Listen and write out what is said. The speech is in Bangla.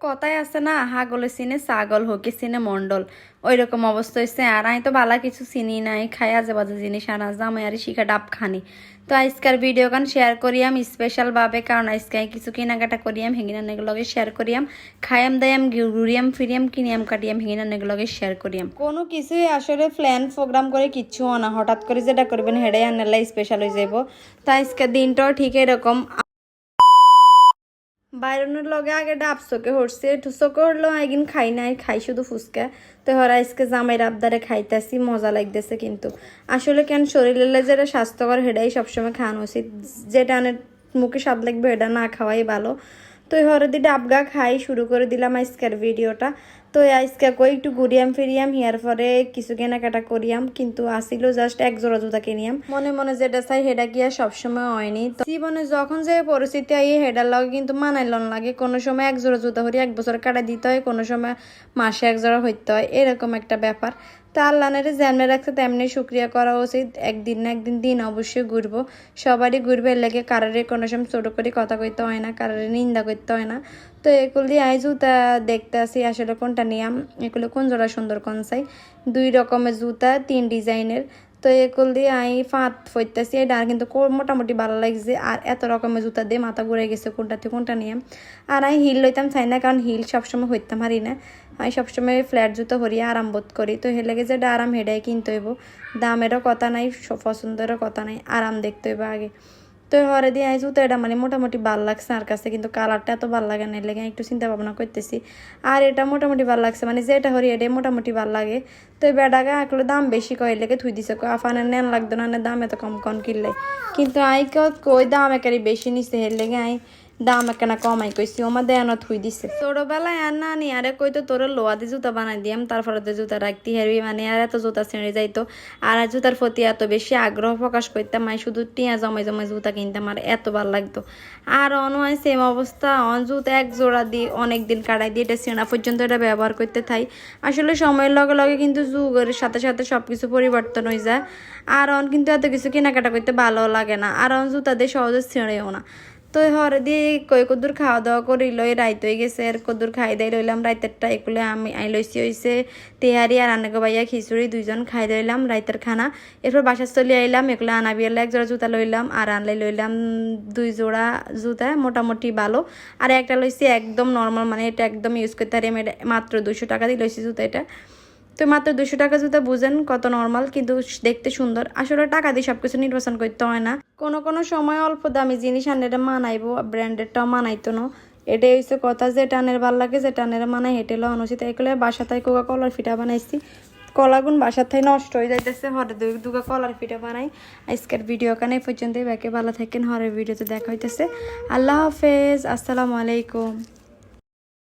কথায় আছে না, হাগলে চিনে ছাগল, হকি চিনে মন্ডল ওই রকম অবস্থা হয়েছে আর আমি তো বালা কিছু চিনি নাই, খাই আজে বাজে জিনিস, আর জামাই আর শিখা ডাব খানি। তো আজকের ভিডিও গান শেয়ার করিয়াম স্পেশাল ভাবে, কারণ আজকে কিছু কেনাকাটা করিয়াম হেঙ্গিনা নেগুলোকে শেয়ার করিয়াম। খাইয়াম দায়াম ঘুরিয়াম, ফিরিয়াম, কিনিয়াম, কাটিয়াম হেঙ্গিনা নেগুলোকে শেয়ার করিয়াম। কোনো কিছুই আসলে প্ল্যান প্রোগ্রাম করে কিচ্ছু না। হঠাৎ করে যেটা করবেন, হেডে আনালাই স্পেশাল হয়ে যাব তো আজকের দিনটাও ঠিক এরকম। বাইরনের লগে আগে ডাব চোখে হরছে, একটু চোখে হরলো একদিন খাই নাই, খাই শুধু ফুচকা। তো হরা আজকে জামাই আবদারে খাইতেছি, মজা লাগতেছে কিন্তু। আসলে কেন শরীরের যেটা স্বাস্থ্যকর হেডাই সবসময় খাওয়ানো উচিত। যেটা মুখে স্বাদ লাগবে এটা না খাওয়াই ভালো। তো হরে দি ডাবগা খাই, শুরু করে দিলাম আজকের ভিডিওটা। তো আজকে কই একটু ঘুরিয়াম ফিরিয়াম, হিয়ার পরে কিছু কেনাকাটা করিয়াম, কিন্তু আসিল জাস্ট এক জোড়া জুতা কিনিয়াম। মনে মনে যেটা চাই হেডা আর সবসময় হয়নি। জীবনে যখন যে পরিস্থিতি আই হেডার লাগে কিন্তু মানাইলন লাগে। কোনো সময় এক জোড়া জুতা হরি এক বছর কাটা দিতে হয়, কোনো সময় মাসে এক জোড়া হইতে হয়, এরকম একটা ব্যাপার। তা আল্লাহনের যেমনি রাখতে তেমনি শুক্রিয়া করা উচিত। একদিন না একদিন দিন অবশ্যই ঘুরবো। সবারই ঘুরবে লাগে কারারে কোনো সময় ছোটো করে কথা কইতে হয় না কারারে নিন্দা করতে হয় না। তো এগুলো দিয়ে আই জুতা দেখতে আসি আসলে কোনটা নিয়াম, এগুলো কোন জোড়া সুন্দর কোন চাই। দুই রকমের জুতা, তিন ডিজাইনের। তো এগুলো দিয়ে আমি ফাঁত ফইতেছি, এটা কিন্তু কো- মোটামুটি ভালো লাগছে। আর এত রকমের জুতা দিয়ে মাথা ঘুরে গেছে কোনটা থেকে কোনটা নিয়ে। আর আমি হিল লইতাম চাই না, কারণ হিল সবসময় হইতাম হারি না। আমি সবসময় ফ্ল্যাট জুতো হরিয়ে আরাম বোধ করি। তো হেলে গেছে এটা আরাম হেডাই কিনতে হইব। দামেরও কথা নাই পছন্দেরও কথা নাই, আরাম দেখতে হইব আগে। তো হরে দিয়ে আইসু তো এটা মানে মোটামুটি ভালো লাগছে আর কাছে, কিন্তু কালারটা এত ভালো লাগে না লেগে একটু চিন্তা ভাবনা করতেছি। আর এটা মোটামুটি ভালো লাগছে মানে যেটা হরি এটাই মোটামুটি ভালো লাগে। তো এই বেডাগা একলে দাম বেশি কয় লেগে থুই দিছে আফানে নেন লাগতো না দাম এত কম কম কিনলে। কিন্তু আই কই, দাম একারি বেশি নিছে, এর লেগে আই দাম একখানা কমাই কইছি, ওমা দেয়ানো থুই দিছে। ছোটবেলায় আর না নি আরে কইতো তোর লোয়া দিয়ে জুতা বানাই দিয়াম তারপরে তো জুতা রাখতে হারবি মানে আর এত জুতা ছিঁড়ে যাইতো। আর জুতার প্রতি এত বেশি আগ্রহ প্রকাশ করতাম আমি, শুধু টিয়া জমাই জমাই জুতা কিনতাম আর এত ভালো লাগতো। আর অনয় সেম অবস্থা, অন জুতা এক জোড়া দিয়ে অনেক দিন কাটাই দিয়ে এটা ছেঁড়া পর্যন্ত এটা ব্যবহার করতে থাই। আসলে সময়ের লগে লগে কিন্তু যুগের সাথে সাথে সব কিছু পরিবর্তন হয়ে যায়। আর অন কিন্তু এত কিছু কেনাকাটা করতে ভালো লাগে না। আর অন জুতা দিয়ে সহজে ছেঁড়েও না। তো হরে দিয়ে কই কদ্দুর খাওয়া দাওয়া করি লই, রাইত হয়ে গেছে, আর কদ্দুর খাই দাই লইলাম রাইতেরটা এগুলো আমি আই লইছি হইছে তেহারি আর আনাগো বাইয়া খিচুড়ি, দুইজন খাই দইলাম রাইতের খানা। এরপর বাসা চলে আইলাম এগুলো আনাবি এলে এক জোড়া জুতা লইলাম, আর আনলে লইলাম দুই জোড়া জুতা, মোটামুটি ভালো। আর একটা লইছি একদম নর্মাল মানে এটা একদম ইউজ করতে পারি মাত্র দুশো টাকা দিয়ে লইছি জুতা এটা। তো মাত্র দুশো টাকা জুতা বুঝেন কত নর্মাল কিন্তু দেখতে সুন্দর। আসলে টাকা দিয়ে সবকিছু নির্বাচন করতে হয় না। কোনো কোনো সময় অল্প দামি জিনিস আনলে এটা মানাইবো ব্র্যান্ডেডটাও মানাইতো না। এটাই হচ্ছে কথা, যে টানের ভালো লাগে, যে টানের মানাই হেঁটে লো অনুচিত এগুলো বাসা তাই কোকা কলার ফিটা বানাইছি। কলাগুন বাসার থাই নষ্ট হয়ে যাইতেছে হরে দুই দুগা কলার ফিটা বানাই। আজকের ভিডিও কানে এই পর্যন্ত ব্যাকে ভালো থাকেন, হরের ভিডিওতে দেখা হইতেছে। আল্লাহ হাফেজ, আসসালামু আলাইকুম।